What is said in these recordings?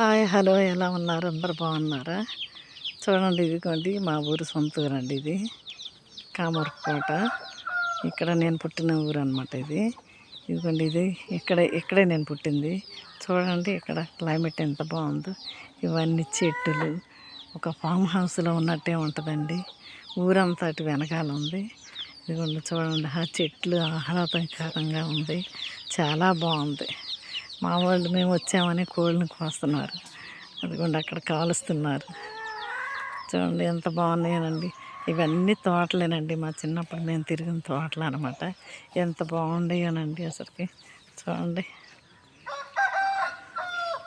Hi hello ఎలా ఉన్నారు? అందరు బాగున్నారా? చూడండి ఇదిగోండి మా ఊరు సొంత ఊరండి ఇది. కామర్కోట ఇక్కడ నేను పుట్టిన ఊరు అనమాట ఇది. ఇదిగోండి ఇది ఇక్కడ ఇక్కడే నేను పుట్టింది. చూడండి ఇక్కడ క్లైమేట్ ఎంత బాగుందో. ఇవన్నీ చెట్టులు ఒక ఫామ్ హౌస్లో ఉన్నట్టే ఉంటుందండి. ఊరంతా అటు వెనకాల ఉంది. ఇదిగోండి చూడండి ఆ చెట్లు ఆహ్లాదకరంగా ఉంది. చాలా బాగుంది. మా వాళ్ళు మేము వచ్చామని కోళ్ళని కోస్తున్నారు. అదిగోండి అక్కడ కాలుస్తున్నారు. చూడండి ఎంత బాగున్నాయనండి. ఇవన్నీ తోటలేనండి. మా చిన్నప్పుడు మేము తిరిగిన తోటలు అనమాట ఎంత బాగుండేయోనండి అసలుకి. చూడండి.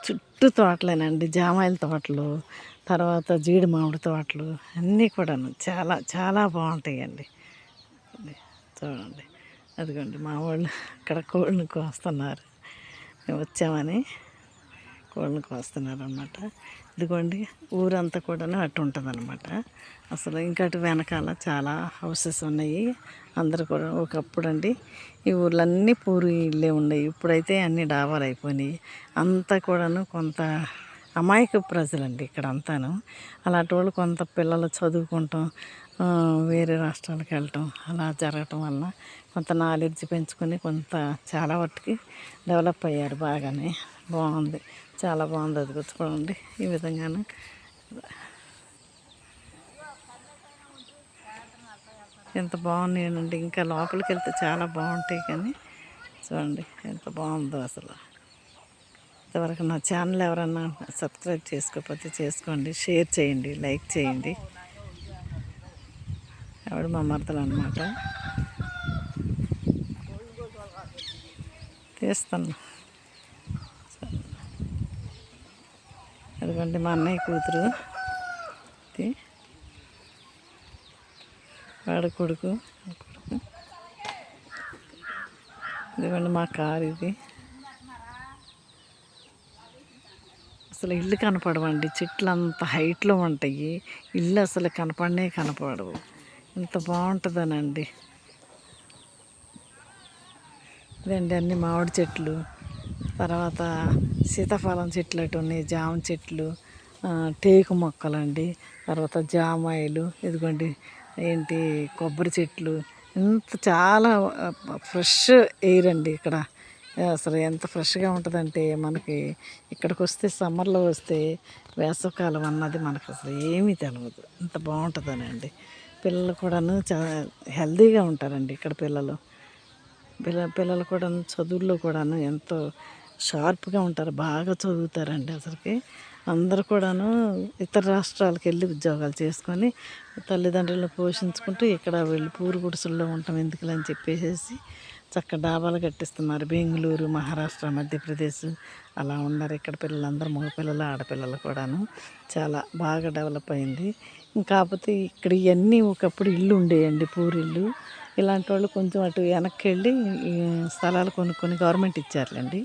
చుట్టూ తోటలేనండి. జామాయిల తోటలు తర్వాత జీడి మామిడి తోటలు అన్నీ కూడాను చాలా చాలా బాగుంటాయండి. చూడండి. అదిగోండి మా వాళ్ళు అక్కడ కోళ్ళని కోస్తున్నారు. వచ్చామని కోళ్ళని కోస్తున్నారనమాట ఇదిగోండి ఊరంతా కూడా అటు ఉంటుందన్నమాట. అసలు ఇంకా అటు వెనకాల చాలా హౌసెస్ ఉన్నాయి. అందరు కూడా ఒకప్పుడు అండి ఈ ఊర్లన్నీ పూరి ఇళ్ళే ఉన్నాయి ఇప్పుడైతే అన్ని డాబాలు అయిపోయినాయి. అంతా కూడాను కొంత అమాయక ప్రజలండి ఇక్కడ అంతాను అలాంటి వాళ్ళు కొంత పిల్లలు చదువుకుంటాం వేరే రాష్ట్రాలకు వెళ్ళటం అలా జరగటం వల్ల కొంత నాలెడ్జ్ పెంచుకొని కొంత చాలా వాటికి డెవలప్ అయ్యారు బాగానే. బాగుంది. చాలా బాగుంది అది గుర్తుకోండి. ఈ విధంగానే ఎంత బాగున్నాయండి ఇంకా లోపలికి వెళ్తే చాలా బాగుంటాయి కానీ చూడండి ఎంత బాగుందో అసలు. ఇంతవరకు నా ఛానల్ ఎవరన్నా సబ్స్క్రైబ్ చేసుకోకపోతే చేసుకోండి షేర్ చేయండి లైక్ చేయండి. ఆవిడ మా మరదలు అనమాట తీస్తాను అదిగోండి మా అన్నయ్య కూతురు. వాడు కొడుకు. ఇదిగోండి మా కారు ఇది. అసలు ఇల్లు కనపడవండి. చెట్లు అంత హైట్లో ఉంటాయి. ఇల్లు అసలు కనపడనే కనపడవు. ఇంత బాగుంటుందనండి. ఇదండి అన్ని మామిడి చెట్లు. తర్వాత సీతాఫలం చెట్లు అటు ఉన్నాయి జామ చెట్లు టేకు మొక్కలండి. తర్వాత జామాయిలు ఇదిగోండి ఏంటి కొబ్బరి చెట్లు. ఇంత చాలా ఫ్రెష్ ఎయిర్ అండి ఇక్కడ. అసలు ఎంత ఫ్రెష్గా ఉంటుందంటే మనకి ఇక్కడికి వస్తే సమ్మర్లో వస్తే వేసవకాలం అన్నది మనకు అసలు ఏమీ తెలియదు అంత బాగుంటుందని అండి. పిల్లలు కూడాను చాలా హెల్తీగా ఉంటారండి ఇక్కడ పిల్లలు. పిల్ల పిల్లలు కూడా చదువుల్లో కూడాను ఎంతో షార్ప్గా ఉంటారు బాగా చదువుతారండి అసలుకి. అందరు కూడాను ఇతర రాష్ట్రాలకు వెళ్ళి ఉద్యోగాలు చేసుకొని తల్లిదండ్రులను పోషించుకుంటూ ఇక్కడ వెళ్ళి పూరు గుడిసెల్లో ఉంటాం ఎందుకులని చెప్పేసి చక్క డాబాలు కట్టిస్తున్నారు. బెంగళూరు మహారాష్ట్ర మధ్యప్రదేశ్ అలా ఉన్నారు. ఇక్కడ పిల్లలందరూ మగపిల్లలు ఆడపిల్లలు కూడాను చాలా బాగా డెవలప్ అయింది. కాకపోతే ఇక్కడ ఇవన్నీ ఒకప్పుడు ఇల్లు ఉండేయండి పూరిల్లు ఇలాంటి వాళ్ళు కొంచెం అటు వెనక్కి వెళ్ళి స్థలాలు కొనుక్కొని గవర్నమెంట్ ఇచ్చారులేండి.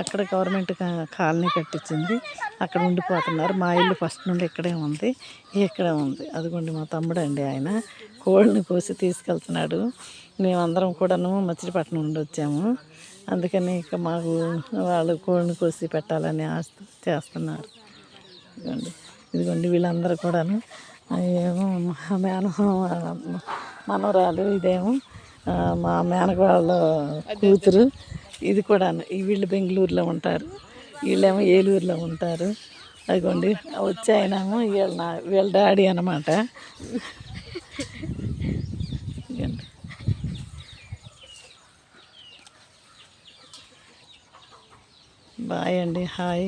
అక్కడ గవర్నమెంట్ కాలనీ కట్టించింది. అక్కడ ఉండిపోతున్నారు. మా ఇల్లు ఫస్ట్ నుండి ఇక్కడే ఉంది ఇక్కడే ఉంది. అదిగోండి మా తమ్ముడు అండి ఆయన కోళ్ళని కోసి తీసుకెళ్తున్నాడు. మేమందరం కూడాను మచిలీపట్నం నుండి వచ్చాము. అందుకని ఇక మాకు వాళ్ళు కోడిని కోసి పెట్టాలని ఆశ చేస్తున్నారు. ఇదిగోండి ఇదిగోండి వీళ్ళందరూ కూడాను. ఏమో మా మేన మనవరాలు ఇదేమో మా మేనగాళ్ళ కూతురు. ఇది కూడాను వీళ్ళు బెంగళూరులో ఉంటారు. వీళ్ళేమో ఏలూరులో ఉంటారు. అదిగోండి వచ్చాయినాము వీళ్ళ నా వీళ్ళ డాడీ అనమాట బాయ్ అండి హాయ్